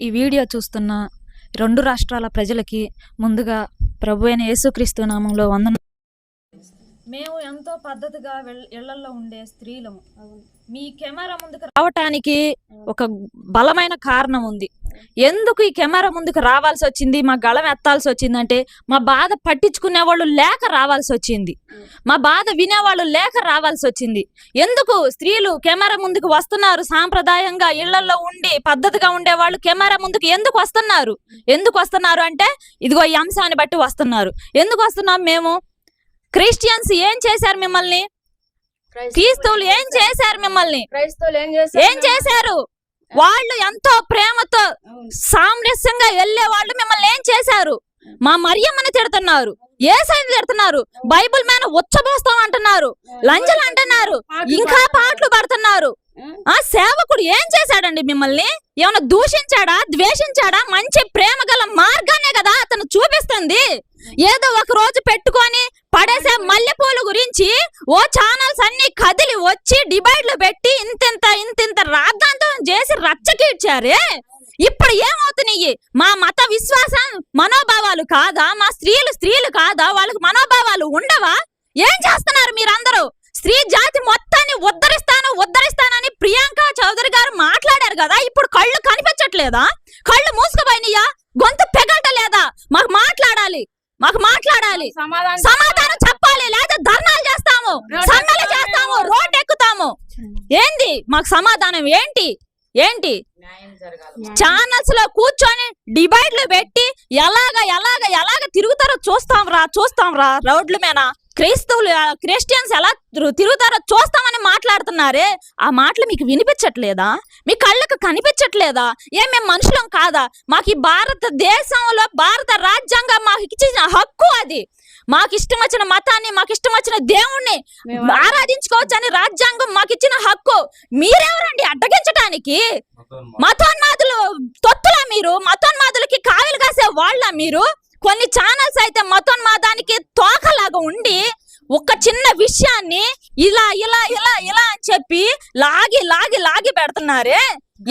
ఈ వీడియో చూస్తున్న రెండు రాష్ట్రాల ప్రజలకి ముందుగా ప్రభు అయిన యేసుక్రీస్తు నామంలో వందన మేము ఎంతో పద్ధతిగా ఇళ్ళలో ఉండే స్త్రీలము. మీ కెమెరా ముందుకు రావటానికి ఒక బలమైన కారణం ఉంది. ఎందుకు ఈ కెమెరా ముందుకు రావాల్సి వచ్చింది? మా గళం ఎత్తాల్సి వచ్చిందంటే మా బాధ పట్టించుకునే వాళ్ళు లేక రావాల్సి వచ్చింది. మా బాధ వినేవాళ్ళు లేక రావాల్సి వచ్చింది. ఎందుకు స్త్రీలు కెమెరా ముందుకు వస్తున్నారు? సాంప్రదాయంగా ఇళ్ళలో ఉండి పద్ధతిగా ఉండే వాళ్ళు కెమెరా ముందుకు ఎందుకు వస్తున్నారు? ఎందుకు వస్తున్నారు అంటే ఇదిగో ఈ అంశాన్ని బట్టి వస్తున్నారు. ఎందుకు వస్తున్నాం మేము? క్రిస్టియన్స్ ఏం చేశారు మిమ్మల్ని? క్రీస్తువులు ఏం చేశారు మిమ్మల్ని? ఏం చేశారు ఏం వాళ్ళు ఎంతో ప్రేమతో సామరస్యంగా వెళ్ళే వాళ్ళు మిమ్మల్ని ఏం చేశారు? మా మరియమ్మని తిడుతున్నారు ఏసైని తిడుతున్నారు బైబిల్ మీద ఉచ్చబోస్తాం అంటున్నారు లంజలు అంటున్నారు ఇంకా పాటలు పడుతున్నారు. ఆ? సేవకుడు ఏం చేశాడండి మిమ్మల్ని? ఏమైనా దూషించాడా? ద్వేషించాడా? మంచి ప్రేమ గల మార్గానే కదా అతను చూపిస్తుంది. ఏదో ఒక రోజు పెట్టుకొని పడేసే మల్లెపూల గురించి ఓ ఛానల్స్ అన్ని కదిలి వచ్చి డిబైడ్లు పెట్టి ఇంతింత ఇంతింత రాద్ధాంతం చేసి రచ్చకీడ్చారే ఇప్పుడు ఏమవుతున్నాయి? మా మత విశ్వాసం మనోభావాలు కాదా? మా స్త్రీలు స్త్రీలు కాదా? వాళ్ళకి మనోభావాలు ఉండవా? ఏం చేస్తున్నారు మీరందరూ? స్త్రీ జాతి మొత్తాన్ని ఉద్ధరిస్తాను ఉద్ధరిస్తానని ప్రియాంక చౌదరి గారు మాట్లాడారు కదా? ఇప్పుడు కళ్ళు కనిపించట్లేదా? కళ్ళు మూసుకుపోయినాయా? గొంతు పెగలటలేదా? మాకు మాట్లాడాలి. మాకు మాట్లాడాలి. సమాధానం సమాధానం చెప్పాలి. లేదా ధర్నాలు చేస్తాము. సమ్మెలు చేస్తాము. రోడ్ ఎక్కుతాము. ఏంది? మాకు సమాధానం ఏంటి? ఏంటి? ఛానల్స్లో కూర్చొని డిబైడ్లు పెట్టి ఎలాగ ఎలాగ ఎలాగ తిరుగుతారో చూస్తాం రా చూస్తాం రా. రోడ్ల మీద క్రైస్తవులు క్రిస్టియన్స్ ఎలా తిరు- తిరుగుతారో చూస్తామని మాట్లాడుతున్నారే ఆ మాటలు మీకు వినిపించట్లేదా? మీ కళ్ళకు కనిపించట్లేదా? ఏం మేము మనుషులం కాదా? మాకు ఈ భారతదేశంలో భారత రాజ్యాంగం మాకు ఇచ్చిన హక్కు అది. మాకు ఇష్టం వచ్చిన మతాన్ని మాకు ఇష్టం వచ్చిన దేవుణ్ణి ఆరాధించుకోవచ్చు అని రాజ్యాంగం మాకు ఇచ్చిన హక్కు. మీరెవరండి అడ్డగించడానికి మతోన్మాదులు. తొత్తులా మీరు? మతోన్మాదులకి కావిలు కాసే వాళ్ళ మీరు? కొన్ని ఛానల్స్ అయితే మతోన్మాదానికి తోకలాగా ఉండి ఒక చిన్న విషయాన్ని ఇలా ఇలా ఇలా ఇలా అని చెప్పి లాగి లాగి లాగి పెడుతున్నారే.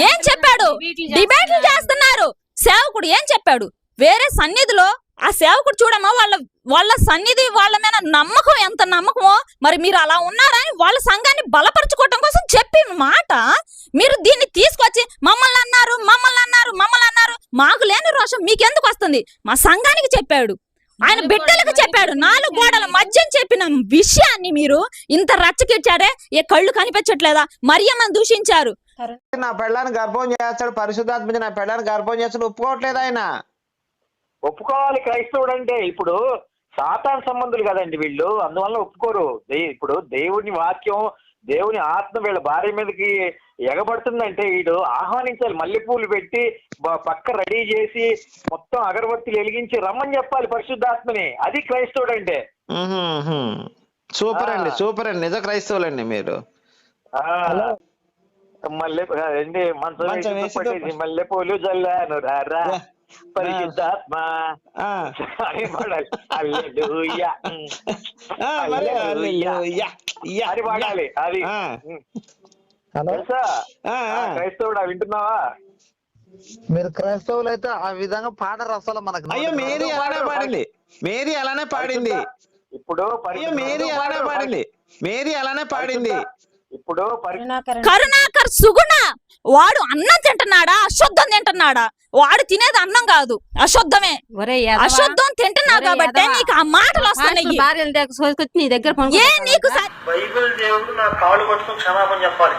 ఏం చెప్పాడు? డిబేట్లు చేస్తున్నారు. సేవకుడు ఏం చెప్పాడు? వేరే సన్నిధిలో ఆ సేవకుడు చూడమ్మా వాళ్ళ వాళ్ళ సన్నిధి వాళ్ళ మీద నమ్మకం ఎంత నమ్మకమో మరి మీరు అలా ఉన్నారని వాళ్ళ సంఘాన్ని బలపరచుకోవటం కోసం చెప్పి మాట మీరు దీన్ని తీసుకొచ్చి మమ్మల్ని అన్నారు మమ్మల్ని అన్నారు మమ్మల్ని మాకు లేని రోషం మీకెందుకు వస్తుంది? మా సంఘానికి చెప్పాడు. ఆయన బిడ్డలకు చెప్పాడు. నాలుగు గోడల మధ్య చెప్పిన విషయాన్ని మీరు ఇంత రచ్చకిచ్చాడే ఏ కళ్ళు కనిపించట్లేదా? మరియమ్మని దూషించారు. నా పెళ్ళాన్ని గర్భం చేస్తాడు పరిశుద్ధాత్మ నా పెళ్ళాన్ని గర్భం చేస్తాడు ఒప్పుకోవట్లేదు ఆయన. ఒప్పుకోవాలి క్రైస్తవుడు అంటే ఇప్పుడు సాతాన్ సంబంధులు కదండి వీళ్ళు అందువల్ల ఒప్పుకోరు. ఇప్పుడు దేవుని వాక్యం దేవుని ఆత్మ వీళ్ళ భార్య మీదకి ఎగబడుతుందంటే వీడు ఆహ్వానించాలి మల్లెపూలు పెట్టి పక్క రెడీ చేసి మొత్తం అగరబత్తులు వెలిగించి రమ్మని చెప్పాలి పరిశుద్ధాత్మని. అది క్రైస్తవుడు అంటే. సూపర్ అండి. సూపర్ అండి. నిజ క్రైస్తవులండి మీరు. ఆ, మల్లె ఏంటి మంచం మల్లెపూలు జల్లాను. పరిశుద్ధాత్మ. అని పాడాలి పాడాలి అది. ఆ, ఆ, ఆ. క్రైస్తవుడా వింటున్నావా? మీరు క్రైస్తవులు అయితే ఆ విధంగా పాడరు అసలు మనకు అయ్యో మేరీ అలానే పాడింది. మేరీ అలానే పాడింది. ఇప్పుడు మేరీ అలానే పాడింది. మేరీ అలానే పాడింది. ఇప్పుడు కరుణాకర్ సుగుణ! వాడు అన్నం తింటున్నాడా? అశుద్ధం తింటున్నాడా? వాడు తినేది అన్నం కాదు. అశుద్ధమే. అశుద్ధం తింటున్నావు కాబట్టి. నీకు ఆ మాటలు వస్తున్నాయి. నీ దగ్గర ఏ పనుకుంటావా? నీకు స- బైబిల్ దేవుడు నా కాళ్ళు పట్టుకుని క్షమాపణ చెప్పాలి.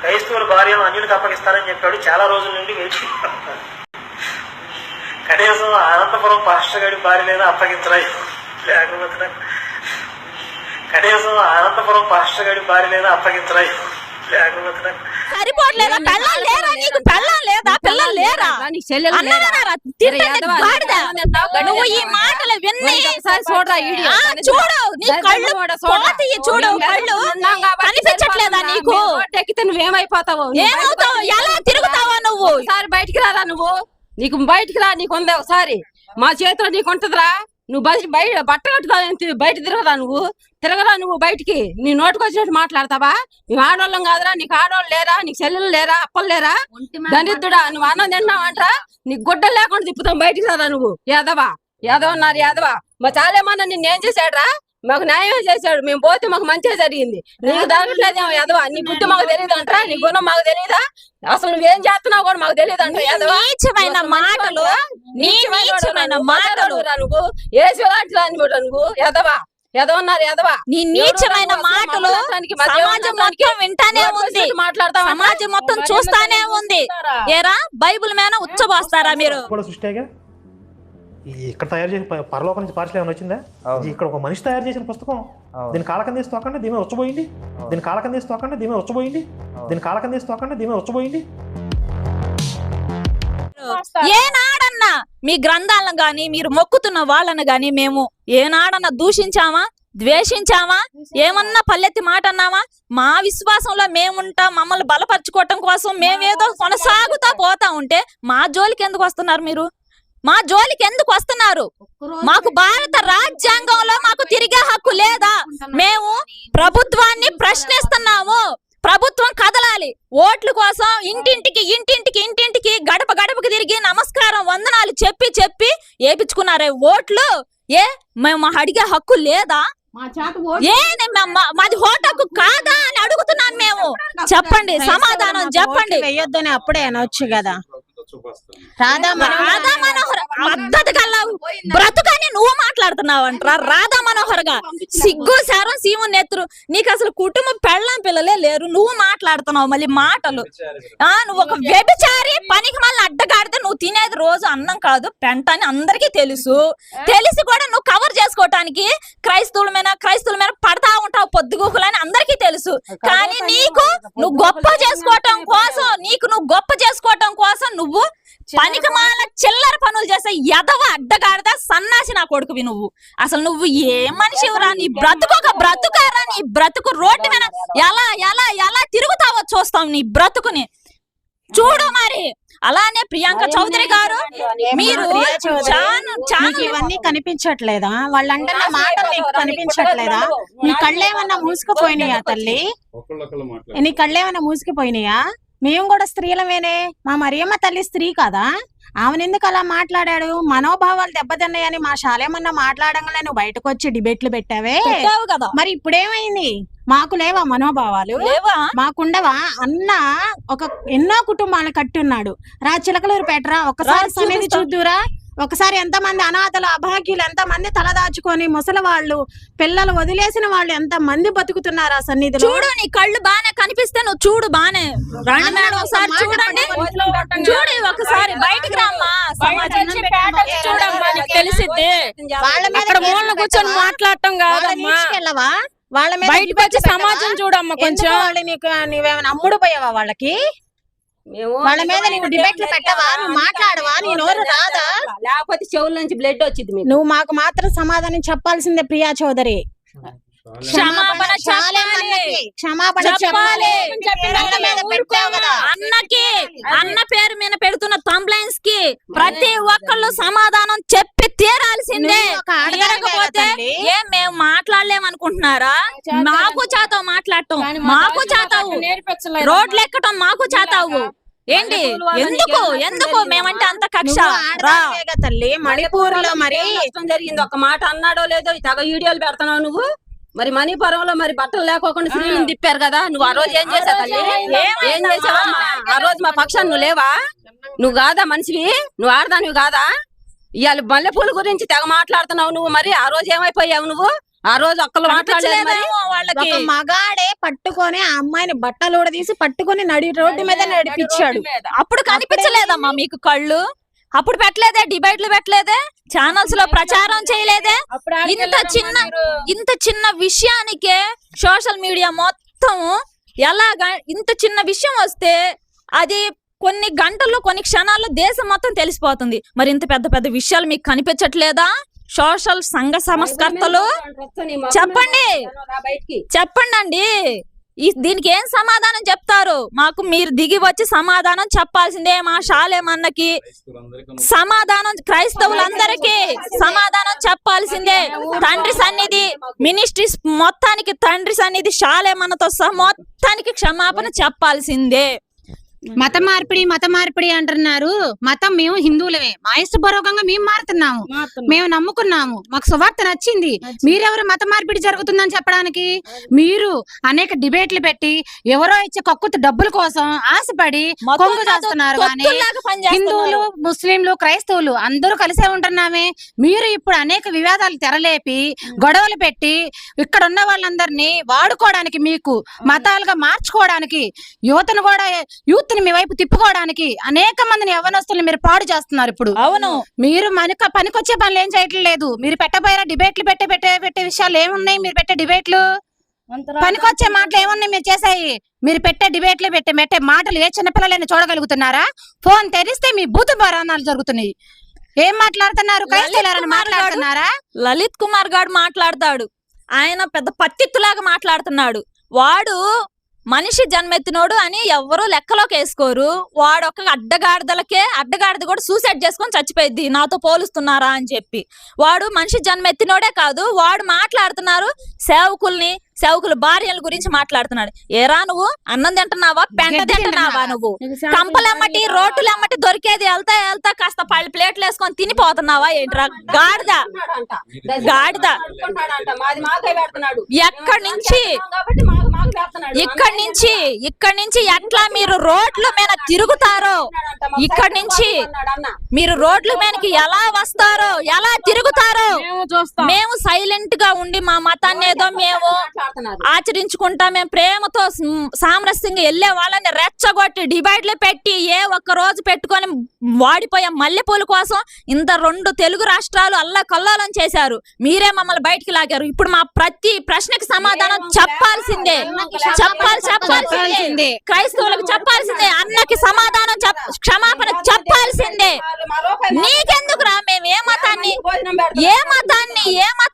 క్రైస్తవుల భార్యను అన్యునికి అప్పగిస్తానని చెప్పాడు. చాలా రోజుల నుండి వేచి కనీసం అనంతపురం పాస్టర్ గారి భార్యనైనా అప్పగించరా? లేకపోతే నాకు- కనీసం అనంతపురం పాస్టర్ గారి భార్యనైనా అప్పగించరా లేకపోతే నాకు సరిపోవట్లేదా? పెళ్ళం లేరా నీకు? పెళ్ళం లేదా? పిల్లలు లేరా? అన్నారా నువ్వు ఈ? మాటలు విన్ని. చూడు నీ కళ్ళు. పోతాయి చూడు కళ్ళు కనిపించట్లేదా? నీకు? ఎక్కితే నువ్వేమైపోతావు? నువ్వు ఏమవుతావు? బయటకు ఎలా తిరుగుతావా నువ్వు? ఒకసారి బయటికి రారా నువ్వు? నీకు బయటికి రా నీకు ఉందే ఒకసారి. మా చేతిలో నీకు ఉంటదిరా. నువ్వు బయట బయట బట్ట కట్టుకోవాలి బయట తిరగదా నువ్వు? తిరగదా నువ్వు బయటికి నీ నోటికి వచ్చినట్టు మాట్లాడతావా? మేము ఆడవాళ్ళం కాదురా నీకు ఆడవాళ్ళు లేరా నీకు చెల్లెలు లేరా అప్పలు లేరా? దరిద్రుడా నువ్వు అన్నం తిన్నావంటరా? నీకు గుడ్డలు లేకుండా తిప్పుతాం బయటికి రాదా నువ్వు? యాదవా? యాదవ అన్నారు యాదవా? మా చాలేమన్నా నిన్ను ఏం చేశాడురా? మాకు న్యాయం చేశాడు మేము పోతే మాకు మంచిగా జరిగింది. నీకు జరగట్లేదేమో యాదవా? నీ బుద్ధి మాకు తెలియదు అంటారా నీ గుణం మాకు తెలియదా అసలు నువ్వేం చేస్తున్నావు కూడా మాకు తెలియదు యాదవా? నీచమైన మాటలు నీచమైన మాటలు. నువ్వు? లాంటి అనుకుంటా నువ్వు ఎదవా ఎదవన్నారు ఎదవా నీ నీచమైన మాటలు సమాజం మొత్తం వింటానే ఉంది. మాట్లాడతావా సమాజం మొత్తం చూస్తానే ఉంది. ఏరా బైబిల్ మీద ఉచ్చబోస్తారా మీరు? కూడా సృష్టిగా ఈ ఇక్కడ తయారు చేసిన పరలోకం నుంచి పార్సల్ ఏమైనా వచ్చిందా? ఇక్కడ ఒక మనిషి తయారు చేసిన పుస్తకం. దీని కాలకం తీసి తోకండి దీమే వచ్చబోయింది దీని కాలకం తీసి తోకండి దీమే వచ్చబోయింది దీని కాలకం తీసి తోకండి దీమే వచ్చబోయింది ఏనాడన్నా మీ గ్రంథాలను గాని మీరు మొక్కుతున్న వాళ్ళని గాని మేము ఏనాడన్నా దూషించామా? ద్వేషించామా? ఏమన్నా పల్లెత్తి మాట అన్నామా? మా విశ్వాసంలో మేముంటాం మమ్మల్ని బలపరచుకోవటం కోసం మేమేదో కొనసాగుతా పోతా ఉంటే మా జోలికి ఎందుకు వస్తున్నారు మీరు? మా జోలికి ఎందుకు వస్తున్నారు? మాకు భారత రాజ్యాంగంలో మాకు తిరిగే హక్కు లేదా? మేము ప్రభుత్వాన్ని ప్రశ్నిస్తున్నాము. ప్రభుత్వం కదలాలి. ఓట్ల కోసం ఇంటింటికి ఇంటింటికి ఇంటింటికి గడప గడపకి తిరిగి నమస్కారం. వందనాలు చెప్పి చెప్పి ఏపించుకున్నారే ఓట్లు? ఏ? మేము మా అడిగే హక్కు లేదా? ఏ మాది హక్కు కాదా అని అడుగుతున్నాం మేము. చెప్పండి. సమాధానం చెప్పండి. వెయ్యొద్దని అప్పుడే అనొచ్చు కదా. రాధా రాధా మనోహర్ బ్రతుకని నువ్వు మాట్లాడుతున్నావు అంటారా రాధా మనోహర్గా సిగ్గు సారం సీము నెత్తురు నీకు అసలు కుటుంబ పెళ్ళం పిల్లలే లేరు. నువ్వు మాట్లాడుతున్నావు మళ్ళీ మాటలు. ఆ నువ్వు ఒక వ్యభిచారి పనికి మళ్ళీ అడ్డగాడితే నువ్వు తినేది రోజు అన్నం కాదు పెంట అని అందరికీ తెలుసు. తెలిసి కూడా నువ్వు కవర్ చేసుకోవటానికి క్రైస్తవుల మీద క్రైస్తవుల మీద పడతా ఉంటావు పొద్దుగూకులని అందరికీ తెలుసు. కానీ నీకు నువ్వు గొప్ప చేసుకోవటం కోసం నీకు నువ్వు గొప్ప చేసుకోవటం కోసం నువ్వు పనికి మాల చిల్లర పనులు చేసే ఎదవ అడ్డగాడదా సన్నాసి నా కొడుకువి నువ్వు. అసలు నువ్వు ఏ మనిషివురా? నీ బ్రతుకు ఒక బ్రతుకారా? నీ బ్రతుకు రోడ్డు మీద ఎలా ఎలా ఎలా తిరుగుతావో చూస్తాం నీ బ్రతుకుని. చూడు మరి. అలానే ప్రియాంక చౌదరి గారు మీరు ఇవన్నీ కనిపించట్లేదా? వాళ్ళంటున్న మాటలు నీకు కనిపించట్లేదా? నీ కళ్ళేమన్నా మూసుకుపోయినాయా తల్లి? నీ కళ్ళేమన్నా మూసుకుపోయినాయా? మేము కూడా స్త్రీలమేనే. మా మరియమ్మ తల్లి స్త్రీ కదా. ఆమెనెందుకు అలా మాట్లాడాడు? మనోభావాలు దెబ్బతిన్నాయని మా శాలేమన్నా మాట్లాడంగానే నువ్వు బయటకు వచ్చి డిబేట్లు పెట్టావే? కదా. మరి ఇప్పుడేమైంది? మాకు లేవా మనోభావాలు? లేవా? మాకుండవా? అన్న ఒక ఎన్నో కుటుంబాలను కట్టున్నాడు. రా చిలకలూరు పెట్టరా ఒకసారి రా, సన్నిధి చూపిస్తా. చూద్దురా. ఒకసారి ఎంతమంది అనాథలు అభాగ్యులు ఎంతమంది తలదాచుకొని ముసలి వాళ్ళు పిల్లలు వదిలేసిన వాళ్ళు ఎంత మంది బతుకుతున్నారు ఆ సన్నిధిలో? చూడు నీ కళ్ళు బానే కనిపిస్తే నువ్వు చూడు బానే. ఒకసారి చూడండి. చూడు ఒకసారి బయటికి రామ్మా. సమాజం చూడమ్మా నీకు తెలిసిద్ది. వాళ్ళ మీద అక్కడ మూలన కూర్చొని? మాట్లాడటం కాదమ్మా. వాళ్ళ మీద బయటకు వచ్చి? సమాజం చూడమ్మా కొంచెం. నీకు నువ్వేమైనా అమ్ముడు పోయావా వాళ్ళకి? వాళ్ళ మీద నీకు డిబేట్లు పెట్టవా? నువ్వు మాట్లాడవా? నీ నోరు రాదా? లేకపోతే చెవుల నుంచి బ్లడ్ వచ్చింది మీకు. నువ్వు మాకు మాత్రం సమాధానం చెప్పాల్సిందే ప్రియా చౌదరి. క్షమాపణ చాలే చెప్పాలి. అన్నకి. క్షమాపణ చెప్పాలి. అన్నకి అన్న పేరు మీద కి ప్రతి ఒక్కళ్ళు సమాధానం చెప్పి తీరాల్సిందే. తీరకపోతే. ఏం మేము మాట్లాడలేమనుకుంటున్నారా? మాకు చేతావు మాట్లాడటం మాకు చేతావు. రోడ్లు ఎక్కటం మాకు చేతావు. ఏంటి? ఎందుకు? ఎందుకు? మేమంటే అంత కక్ష. తల్లి మణిపూర్లో మరి జరిగింది? ఒక మాట అన్నాడో లేదో తెగ వీడియోలు పెడుతున్నావు నువ్వు? మరి మణిపురంలో మరి బట్టలు లేకోకుండా స్త్రీలను తిప్పారు కదా? నువ్వు ఆ రోజు ఏం చేసావు తల్లి? ఏం చేసావమ్మా? ఆ రోజు మా పక్షాన్ని నువ్వు లేవా? నువ్వు కాదా మనిషివి? నువ్వు ఆడదానివి కాదా? ఇవాళ మల్లెపూల గురించి తెగ మాట్లాడుతున్నావు నువ్వు మరి. ఆ రోజు ఏమైపోయావు నువ్వు? ఆ రోజు ఒక్కళ్ళు మాట్లాడలేదు వాళ్ళకి. మగాడే పట్టుకొని ఆ అమ్మాయిని బట్టలు తీసి పట్టుకొని నడి రోడ్డు మీద నడిపించాడు. అప్పుడు కనిపించలేదమ్మా మీకు కళ్ళు? అప్పుడు పెట్టలేదే? డిబేట్లు పెట్టలేదే? ఛానల్స్లో ప్రచారం చేయలేదే? ఇంత చిన్న ఇంత చిన్న విషయానికే సోషల్ మీడియా మొత్తం ఎలాగా ఇంత చిన్న విషయం వస్తే అది కొన్ని గంటల్లో కొన్ని క్షణాల్లో దేశం మొత్తం తెలిసిపోతుంది. మరి ఇంత పెద్ద పెద్ద విషయాలు మీకు కనిపించట్లేదా? సోషల్ సంఘ సంస్కర్తలు చెప్పండి. చెప్పండి అండి ఈ దీనికి ఏం సమాధానం చెప్తారు? మాకు మీరు దిగి వచ్చి సమాధానం చెప్పాల్సిందే మా షాలేమన్నకి సమాధానం క్రైస్తవులందరికీ సమాధానం చెప్పాల్సిందే. తండ్రి సన్నిధి మినిస్ట్రీస్ మొత్తానికి తండ్రి సన్నిధి షాలేమన్నతో సహా మొత్తానికి క్షమాపణ చెప్పాల్సిందే. మత మార్పిడి మత మార్పిడి అంటున్నారు. మతం మేము హిందువులమే. మా ఇష్టపూర్వకంగా మేము మారుతున్నాము. మేము నమ్ముకున్నాము. మాకు సువార్త నచ్చింది. మీరెవరు మత మార్పిడి జరుగుతుందని చెప్పడానికి? మీరు అనేక డిబేట్లు పెట్టి ఎవరో ఇచ్చే కక్కుతు డబ్బుల కోసం ఆశపడి కొంగు చేస్తున్నారు కానీ. హిందువులు ముస్లింలు క్రైస్తవులు అందరూ కలిసే ఉంటున్నామే. మీరు ఇప్పుడు అనేక వివాదాలు తెరలేపి గొడవలు పెట్టి ఇక్కడ ఉన్న వాళ్ళందరినీ వాడుకోవడానికి మీకు మతాలుగా మార్చుకోవడానికి యువతను కూడా యూత్ ని మీ వైపు తిప్పుకోవడానికి అనేక మందిని యవనస్తుల్ని మీరు పాడు చేస్తున్నారు ఇప్పుడు. అవును. మీరు మనక పనికొచ్చే పనులు ఏం చేయట్లేదు. మీరు పెట్టబోయే డిబేట్లు పెట్టే పెట్టే పెట్టే విషయాలు ఏమున్నాయి? మీరు పెట్టే డిబేట్లు? పనికొచ్చే మాటలు ఏమున్నాయి మీరు చేసాయి మీరు పెట్టే డిబేట్లు పెట్టే పెట్టే మాటలు ఏ చిన్నపిల్లలైనా చూడగలుగుతున్నారా? ఫోన్ తెరిస్తే మీ బూతు పరాణాలు జరుగుతున్నాయి. ఏం మాట్లాడుతున్నారు? మాట్లాడుతున్నారా? లలిత్ కుమార్ గారు మాట్లాడతాడు. ఆయన పెద్ద పత్తిత్తులాగా మాట్లాడుతున్నాడు. వాడు మనిషి జన్మెత్తినోడు అని ఎవరు లెక్కలోకి వేసుకోరు. వాడు ఒక అడ్డగాడిదలకే అడ్డగాడిద కూడా సూసైడ్ చేసుకొని చచ్చిపోయింది నాతో పోలుస్తున్నారా అని చెప్పి. వాడు మనిషి జన్మెత్తినోడే కాదు. వాడు మాట్లాడుతున్నారు సేవకుల్ని సేవకుల భార్యల గురించి మాట్లాడుతున్నాడు ఏరా నువ్వు? అన్నం తింటున్నావా? పెంట తింటున్నావా? నువ్వు? కంపలమ్మటి రోడ్లమ్మటి దొరికేది వెళ్తా వెళ్తా కాస్త పళ్ళు ప్లేట్లు వేసుకొని తినిపోతున్నావా ఏంట్రా? గాడిద. గాడిద. ఎక్కడి నుంచి? ఇక్కడి నుంచి? ఇక్కడి నుంచి ఎట్లా మీరు రోడ్ల మీద తిరుగుతారో? ఇక్కడి నుంచి? మీరు రోడ్ల మీదకి ఎలా వస్తారో? ఎలా తిరుగుతారో? మేము సైలెంట్గా ఉండి మా మతాన్ని ఏదో మేము ఆచరించుకుంటా మేము ప్రేమతో సామరస్యంగా వెళ్ళే వాళ్ళని రెచ్చగొట్టి డిబైడ్లు పెట్టి ఏ ఒక్క రోజు పెట్టుకొని వాడిపోయే మల్లెపూల కోసం ఇంత రెండు తెలుగు రాష్ట్రాలు అల్లా కల్లోలం చేశారు. మీరే మమ్మల్ని బయటికి లాగారు. ఇప్పుడు మా ప్రతి ప్రశ్నకి సమాధానం చెప్పాల్సిందే. చెప్పాలి చెప్పాల్సిందే. క్రైస్తవులకు చెప్పాల్సిందే. అన్నకి సమాధానం క్షమాపణ చెప్పాల్సిందే. నీకెందుకురా? మేము ఏ మతాన్ని ఏ మతాన్ని? ఏ మతాన్ని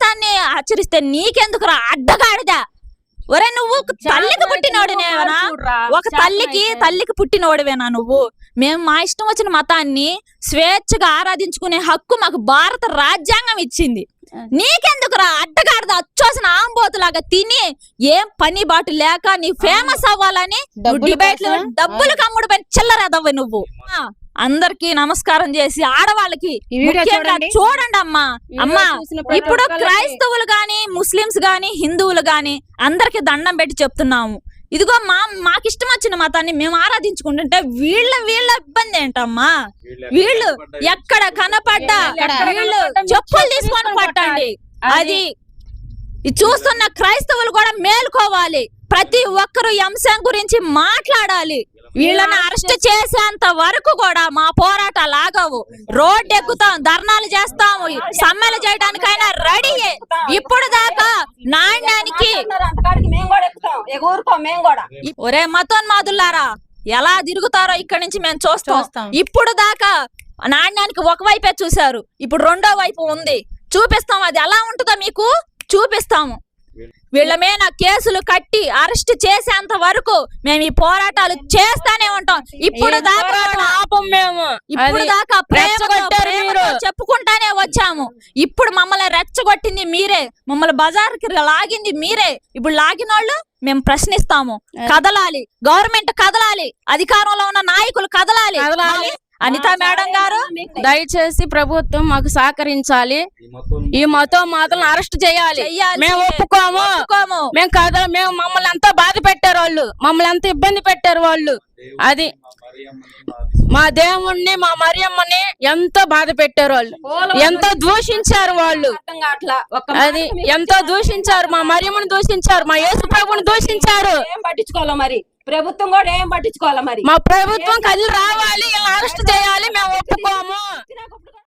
ఆచరిస్తే నీకెందుకురా అడ్డగాడిదా? ఒరే నువ్వు తల్లికి పుట్టినోడినేనా ఒక తల్లికి తల్లికి పుట్టినోడివేనా నువ్వు? మేము మా ఇష్టం వచ్చిన మతాన్ని స్వేచ్ఛగా ఆరాధించుకునే హక్కు మాకు భారత రాజ్యాంగం ఇచ్చింది. నీకెందుకురా అడ్డగాడిద? అచ్చోసిన ఆంబోతులాగా తిని ఏం పని బాటు లేక నీ ఫేమస్ అవ్వాలని డిబేట్లు? డబ్బులు కమ్ముడు పని చిల్లరదవ్వ నువ్వు. అందరికి నమస్కారం చేసి ఆడవాళ్ళకి ఈ వీడియో ముఖ్యంగా చూడండి. చూడండి అమ్మా. అమ్మా ఇప్పుడు క్రైస్తవులు గాని ముస్లిమ్స్ గాని హిందువులు గాని అందరికి దండం పెట్టి చెప్తున్నాము. ఇదిగో మా మాకు ఇష్టం వచ్చిన మతాన్ని మేము ఆరాధించుకుంటుంటే వీళ్ళ వీళ్ళ ఇబ్బంది ఏంటమ్మా? వీళ్ళు ఎక్కడ కనపడ్డా? వీళ్ళు చెప్పులు తీసుకొని పట్టండి. అది ఇది చూస్తున్న క్రైస్తవులు కూడా మేలుకోవాలి. ప్రతి ఒక్కరు ఈ అంశం గురించి మాట్లాడాలి. వీళ్ళని అరెస్ట్ చేసేంత వరకు కూడా మా పోరాటాలు ఆగవు. రోడ్డు ఎక్కుతాం ధర్నాలు చేస్తాము సమ్మెలు చేయడానికైనా రెడీ. ఇప్పుడు దాకా నాణ్యానికి ఒరే మతోన్మాదులారా ఎలా తిరుగుతారో ఇక్కడి నుంచి మేము చూస్తాం. చూస్తాం. ఇప్పుడు దాకా నాణ్యానికి ఒకవైపే చూశారు. ఇప్పుడు రెండో వైపు ఉంది. చూపిస్తాం అది ఎలా ఉంటుందో మీకు చూపిస్తాము. వీళ్ళ మీద కేసులు కట్టి అరెస్ట్ చేసేంత వరకు మేము ఈ పోరాటాలు చేస్తానే ఉంటాం. ఇప్పుడు దాకా పాపం మేము. ఇప్పుడు దాకా. చెప్పుకుంటానే వచ్చాము. ఇప్పుడు మమ్మల్ని రెచ్చగొట్టింది మీరే. మమ్మల్ని బజార్కి లాగింది మీరే. ఇప్పుడు లాగిన వాళ్ళు మేము ప్రశ్నిస్తాము. కదలాలి. గవర్నమెంట్ కదలాలి. అధికారంలో ఉన్న నాయకులు కదలాలి. కదలాలి. అనిత మేడం గారు దయచేసి ప్రభుత్వం మాకు సహకరించాలి. ఈ మతం మాతలను అరెస్ట్ చేయాలి. మేము ఒప్పుకోము. ఒప్పుకోము. మేము కాదు మేము మమ్మల్ని ఎంతో బాధ పెట్టారు వాళ్ళు మమ్మల్ని ఎంత ఇబ్బంది పెట్టారు వాళ్ళు అది మా దేవుణ్ణి మా మరియమ్మని ఎంతో బాధ పెట్టారు వాళ్ళు ఎంతో దూషించారు వాళ్ళు. అది ఎంతో దూషించారు మా మరియమ్మని దూషించారు మా యేసు ప్రభుని దూషించారు. ఏం పట్టించుకోవాలా మరి? ప్రభుత్వం కూడా ఏం పట్టించుకోవాలా మరి? మా ప్రభుత్వం కదిలి రావాలి అరెస్ట్ చేయాలి మేము ఒప్పుకోము.